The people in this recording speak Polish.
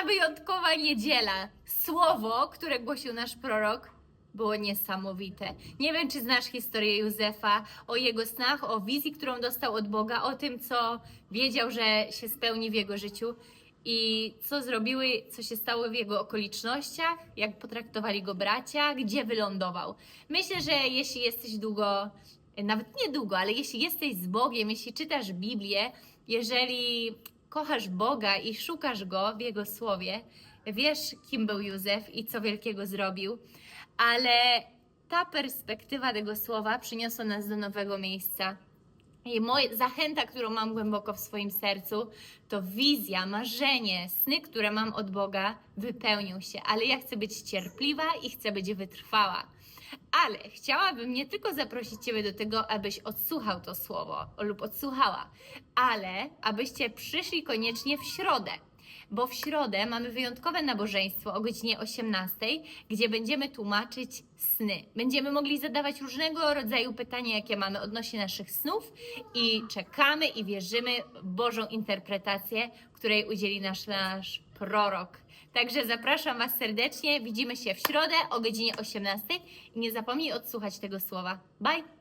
za wyjątkowa niedziela. Słowo, które głosił nasz prorok, było niesamowite. Nie wiem, czy znasz historię Józefa, o jego snach, o wizji, którą dostał od Boga, o tym, co wiedział, że się spełni w jego życiu i co zrobiły, co się stało w jego okolicznościach, jak potraktowali go bracia, gdzie wylądował. Myślę, że jeśli jesteś długo, nawet nie długo, ale jeśli jesteś z Bogiem, jeśli czytasz Biblię, jeżeli kochasz Boga i szukasz Go w Jego słowie, wiesz, kim był Józef i co wielkiego zrobił, ale ta perspektywa tego słowa przyniosła nas do nowego miejsca. I moja zachęta, którą mam głęboko w swoim sercu, to wizja, marzenie, sny, które mam od Boga, wypełnią się. Ale ja chcę być cierpliwa i chcę być wytrwała. Ale chciałabym nie tylko zaprosić Ciebie do tego, abyś odsłuchał to słowo lub odsłuchała, ale abyście przyszli koniecznie w środę. Bo w środę mamy wyjątkowe nabożeństwo o godzinie 18, gdzie będziemy tłumaczyć sny. Będziemy mogli zadawać różnego rodzaju pytania, jakie mamy odnośnie naszych snów i czekamy i wierzymy w Bożą interpretację, której udzieli nasz, nasz prorok. Także zapraszam Was serdecznie. Widzimy się w środę o godzinie 18 i nie zapomnij odsłuchać tego słowa. Bye!